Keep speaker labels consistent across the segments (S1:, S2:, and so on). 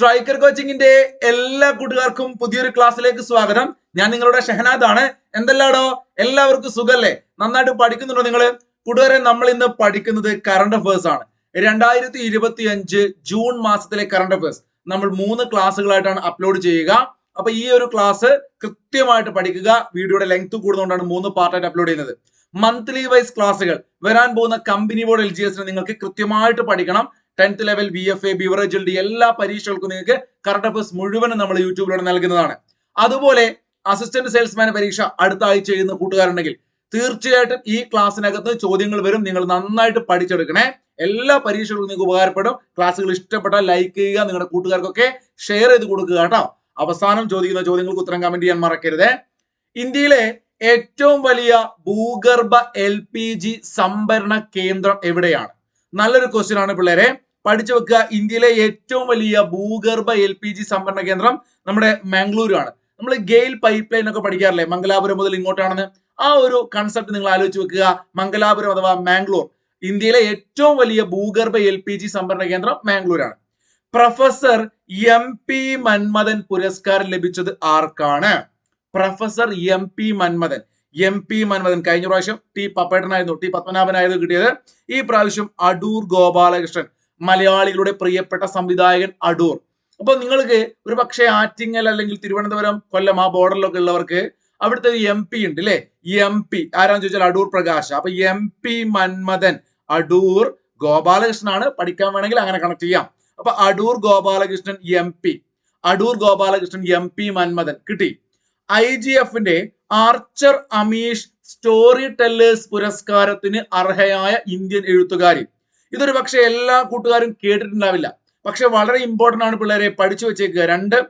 S1: Striker കോച്ചിങ്ങിന്റെ എല്ലാ കൂട്ടുകാർക്കും പുതിയൊരു ക്ലാസ്സിലേക്ക് സ്വാഗതം. ഞാൻ നിങ്ങളുടെ ഷെഹനാദ് ആണ് എന്തെല്ലാടോ? എല്ലാവർക്കും സുഖല്ലേ? നന്നായിട്ട് പഠിക്കുന്നുണ്ടോ നിങ്ങൾ? കൂട്ടുകാരെ നമ്മൾ ഇന്ന് പഠിക്കുന്നത് കറണ്ട് അഫേഴ്സ് ആണ്. രണ്ടായിരത്തി ഇരുപത്തി അഞ്ച് ജൂൺ മാസത്തിലെ കറണ്ട് അഫേഴ്സ് നമ്മൾ മൂന്ന് ക്ലാസ്സുകളായിട്ടാണ് അപ്ലോഡ് ചെയ്യുക. അപ്പൊ ഈ ഒരു ക്ലാസ് കൃത്യമായിട്ട് പഠിക്കുക. വീഡിയോയുടെ ലെങ്ത് കൂടുന്നതുകൊണ്ടാണ് മൂന്ന് പാർട്ടായിട്ട് അപ്ലോഡ് ചെയ്യുന്നത്. മന്ത്ലി വൈസ് ക്ലാസ്സുകൾ വരാൻ പോകുന്ന കമ്പനി ബോർഡ് എൽ ജി എസിന് നിങ്ങൾക്ക് കൃത്യമായിട്ട് പഠിക്കണം. Tenth level B F A beverage D എല്ലാ പരീക്ഷകൾക്കും നിങ്ങൾക്ക് കറണ്ട് അഫേഴ്സ് മുഴുവനും നമ്മൾ യൂട്യൂബിലൂടെ നൽകുന്നതാണ്. അതുപോലെ അസിസ്റ്റന്റ് സെയിൽസ്മാൻ പരീക്ഷ അടുത്ത ആഴ്ച എഴുതുന്ന കൂട്ടുകാരുണ്ടെങ്കിൽ തീർച്ചയായിട്ടും ഈ ക്ലാസ്സിനകത്ത് ചോദ്യങ്ങൾ വരും. നിങ്ങൾ നന്നായിട്ട് പഠിച്ചെടുക്കണേ. എല്ലാ പരീക്ഷകൾക്കും നിങ്ങൾക്ക് ഉപകാരപ്പെടും. ക്ലാസ്സുകൾ ഇഷ്ടപ്പെട്ടാൽ ലൈക്ക് ചെയ്യുക നിങ്ങളുടെ കൂട്ടുകാർക്കൊക്കെ ഷെയർ ചെയ്ത് കൊടുക്കുക കേട്ടോ. അവസാനം ചോദിക്കുന്ന ചോദ്യങ്ങൾക്ക് ഉത്തരം കമന്റ് ചെയ്യാൻ മറക്കരുത്. ഇന്ത്യയിലെ ഏറ്റവും വലിയ ഭൂഗർഭ എൽ സംഭരണ കേന്ദ്രം എവിടെയാണ്? നല്ലൊരു ക്വസ്റ്റ്യൻ ആണ് പിള്ളേരെ. പഠിച്ചു വെക്കുക. ഇന്ത്യയിലെ ഏറ്റവും വലിയ ഭൂഗർഭ എൽ പി ജി സംഭരണ കേന്ദ്രം നമ്മുടെ മംഗളൂരു ആണ് നമ്മൾ ഗെയിൽ പൈപ്പ് ലൈൻ ഒക്കെ പഠിക്കാറില്ലേ? മംഗലാപുരം മുതൽ ഇങ്ങോട്ടാണെന്ന്. ആ ഒരു കൺസെപ്റ്റ് നിങ്ങൾ ആലോചിച്ച് വെക്കുക. മംഗലാപുരം അഥവാ മാംഗ്ലൂർ. ഇന്ത്യയിലെ ഏറ്റവും വലിയ ഭൂഗർഭ എൽ പി ജി സംഭരണ കേന്ദ്രം മാംഗ്ലൂരാണ്. പ്രൊഫസർ എം പി മന്മഥൻ പുരസ്കാരം ലഭിച്ചത് ആർക്കാണ്? Professor M P Manmathan. M P Manmathan കഴിഞ്ഞ പ്രാവശ്യം ടി പപ്പേട്ടനായിരുന്നു ടി പത്മനാഭനായിരുന്നു കിട്ടിയത്. ഈ പ്രാവശ്യം അടൂർ ഗോപാലകൃഷ്ണൻ. മലയാളികളുടെ പ്രിയപ്പെട്ട സംവിധായകൻ അടൂർ. അപ്പൊ നിങ്ങൾക്ക് ഒരു പക്ഷേ ആറ്റിങ്ങൽ അല്ലെങ്കിൽ തിരുവനന്തപുരം കൊല്ലം ആ ബോർഡറിലൊക്കെ ഉള്ളവർക്ക് അവിടുത്തെ എം പി ഉണ്ട് അല്ലെ എം പി ആരാന്ന് ചോദിച്ചാൽ അടൂർ പ്രകാശ്. അപ്പൊ എം പി മന്മഥൻ അടൂർ ഗോപാലകൃഷ്ണനാണ്. പഠിക്കാൻ വേണമെങ്കിൽ അങ്ങനെ കണക്ട് ചെയ്യാം. അപ്പൊ Adoor Gopalakrishnan M P Adoor Gopalakrishnan M P Manmathan. കിട്ടി. ഐ ജി എഫിന്റെ ആർച്ചർ അമീഷ് സ്റ്റോറി ടെല്ലേഴ്സ് പുരസ്കാരത്തിന് അർഹയായ ഇന്ത്യൻ എഴുത്തുകാരി. ഇതൊരു പക്ഷേ എല്ലാ കൂട്ടുകാരും കേട്ടിട്ടുണ്ടാവില്ല. പക്ഷെ വളരെ ഇമ്പോർട്ടന്റ് ആണ് പിള്ളേരെ പഠിച്ചു വെച്ചേക്കുക. രണ്ട്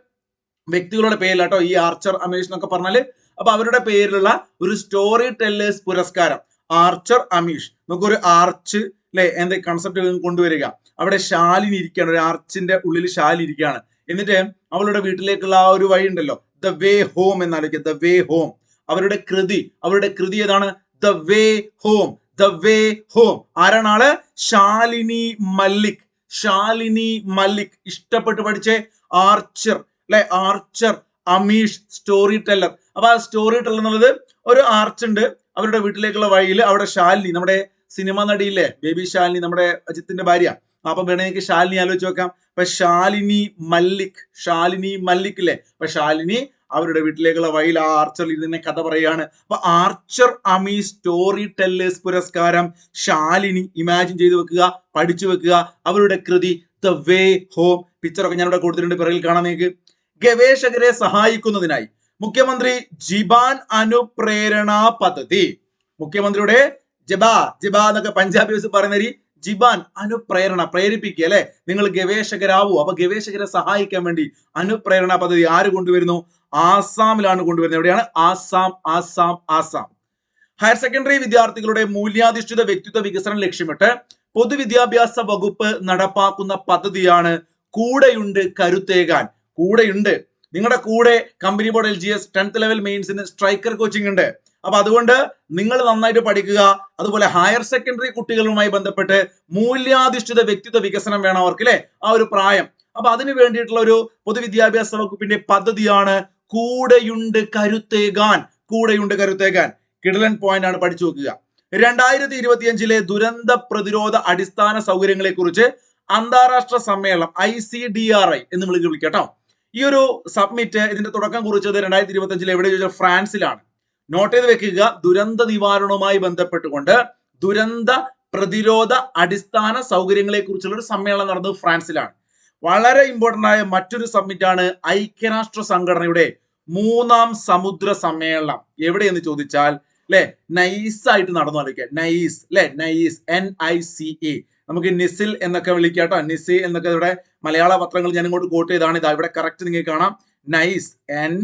S1: വ്യക്തികളുടെ പേരിലാട്ടോ ഈ ആർച്ചർ അമീഷ് എന്നൊക്കെ പറഞ്ഞാൽ. അപ്പൊ അവരുടെ പേരിലുള്ള ഒരു സ്റ്റോറി ടെല്ലേഴ്സ് പുരസ്കാരം. ആർച്ചർ അമീഷ്. നമുക്കൊരു ആർച്ച് അല്ലെ എന്താ കൺസെപ്റ്റ് കൊണ്ടുവരിക. അവിടെ ശാലിനി ഇരിക്കുകയാണ്. ഒരു ആർച്ചിന്റെ ഉള്ളിൽ ശാലി ഇരിക്കുകയാണ്. എന്നിട്ട് അവളുടെ വീട്ടിലേക്കുള്ള ആ ഒരു വഴി ഉണ്ടല്ലോ. ദ വേ ഹോം എന്നാലോചിക്കുക. ദ വേ ഹോം അവരുടെ കൃതി. അവരുടെ കൃതി ഏതാണ്? The way home the way home. ആരാണ് ആൾ ശാലിനി മല്ലിക്. ശാലിനി മല്ലിക്. ഇഷ്ടപ്പെട്ട് പഠിച്ചേ ആർച്ചർ. അല്ലെ? ആർച്ചർ അമീഷ് സ്റ്റോറി ടെല്ലർ അപ്പൊ ആ സ്റ്റോറി ടെല്ലർ എന്നുള്ളത് ഒരു ആർച്ച് ഉണ്ട്. അവരുടെ വീട്ടിലേക്കുള്ള വഴിയിൽ അവിടെ ശാലിനി നമ്മുടെ സിനിമ നടിയില്ലേ? ബേബി ശാലിനി നമ്മുടെ അജിത്തിന്റെ ഭാര്യ. അപ്പൊ വേണമെങ്കിൽ ശാലിനി ആലോചിച്ച് നോക്കാം. അപ്പൊ ശാലിനി മല്ലിക് ശാലിനി മല്ലിക് ഇല്ലേ? അപ്പൊ ശാലിനി അവരുടെ വീട്ടിലേക്കുള്ള വഴിയിൽ ആ ആർച്ചർ ഇതിനെ കഥ പറയുകയാണ്. അപ്പൊ ആർച്ചർ അമി സ്റ്റോറി ടെല്ലേഴ്സ് പുരസ്കാരം ശാലിനി ഇമാജിൻ ചെയ്ത് വെക്കുക പഠിച്ചു വെക്കുക. അവരുടെ കൃതി ദ വേ ഹോം പിക്ചറൊക്കെ ഞാനിവിടെ കൊടുത്തിട്ടുണ്ട് പിറകിൽ കാണാൻ നിങ്ങൾക്ക്. ഗവേഷകരെ സഹായിക്കുന്നതിനായി മുഖ്യമന്ത്രി ജിബാൻ അനുപ്രേരണ പദ്ധതി. മുഖ്യമന്ത്രിയുടെ ജബാ ജിബാ എന്നൊക്കെ പഞ്ചാബി പറയുന്ന ജിബാൻ അനുപ്രേരണ പ്രേരിപ്പിക്കുക അല്ലെ? നിങ്ങൾ ഗവേഷകരാവൂ. അപ്പൊ ഗവേഷകരെ സഹായിക്കാൻ വേണ്ടി അനുപ്രേരണ പദ്ധതി ആര് കൊണ്ടുവരുന്നു? ആസാമിലാണ് കൊണ്ടുവരുന്നത്. എവിടെയാണ്? ആസാം ആസാം ആസാം. ഹയർ സെക്കൻഡറി വിദ്യാർത്ഥികളുടെ മൂല്യാധിഷ്ഠിത വ്യക്തിത്വ വികസനം ലക്ഷ്യമിട്ട് പൊതുവിദ്യാഭ്യാസ വകുപ്പ് നടപ്പാക്കുന്ന പദ്ധതിയാണ് കൂടെയുണ്ട് കരുത്തേകാൻ. കൂടെയുണ്ട്. നിങ്ങളുടെ കൂടെ company board L G S tenth level മെയിൻസിന് striker coaching ഉണ്ട്. അപ്പൊ അതുകൊണ്ട് നിങ്ങൾ നന്നായിട്ട് പഠിക്കുക. അതുപോലെ ഹയർ സെക്കൻഡറി കുട്ടികളുമായി ബന്ധപ്പെട്ട് മൂല്യാധിഷ്ഠിത വ്യക്തിത്വ വികസനം വേണം അവർക്ക് അല്ലെ ആ ഒരു പ്രായം. അപ്പൊ അതിന് വേണ്ടിയിട്ടുള്ള ഒരു പൊതുവിദ്യാഭ്യാസ വകുപ്പിന്റെ പദ്ധതിയാണ് കൂടെയുണ്ട് കരുത്തേകാൻ. കൂടെയുണ്ട് കരുത്തേകാൻ. കിടലൻ പോയിന്റ് ആണ് പഠിച്ചു നോക്കുക. രണ്ടായിരത്തി ഇരുപത്തിയഞ്ചിലെ ദുരന്ത പ്രതിരോധ അടിസ്ഥാന സൗകര്യങ്ങളെ കുറിച്ച് അന്താരാഷ്ട്ര സമ്മേളനം I C D R I എന്ന് വിളിച്ച് വിളിക്കട്ടോ ഈ ഒരു സബ്മിറ്റ് ഇതിന്റെ തുടക്കം കുറിച്ചത് രണ്ടായിരത്തി ഇരുപത്തി അഞ്ചിൽ എവിടെ ചോദിച്ചാൽ ഫ്രാൻസിലാണ്. നോട്ട് ചെയ്ത് വെക്കുക. ദുരന്ത നിവാരണവുമായി ബന്ധപ്പെട്ടുകൊണ്ട് ദുരന്ത പ്രതിരോധ അടിസ്ഥാന സൗകര്യങ്ങളെ കുറിച്ചുള്ള ഒരു സമ്മേളനം നടന്നത് ഫ്രാൻസിലാണ്. വളരെ ഇമ്പോർട്ടന്റ് ആയ മറ്റൊരു സമ്മിറ്റ് ആണ് ഐക്യരാഷ്ട്ര സംഘടനയുടെ മൂന്നാം സമുദ്ര സമ്മേളനം. എവിടെയെന്ന് ചോദിച്ചാൽ അല്ലെ നൈസ് ആയിട്ട് നടന്നു ആലോചിക്കുക നൈസ് അല്ലെ nice N I C A നമുക്ക് നിസിൽ എന്നൊക്കെ വിളിക്കാട്ടോ നിസി എന്നൊക്കെ ഇവിടെ മലയാള പത്രങ്ങൾ ഞാൻ ഇങ്ങോട്ട് കോട്ട് ചെയ്താണ്. ഇതാ ഇവിടെ കറക്റ്റ് നിങ്ങൾക്ക് കാണാം. Nice N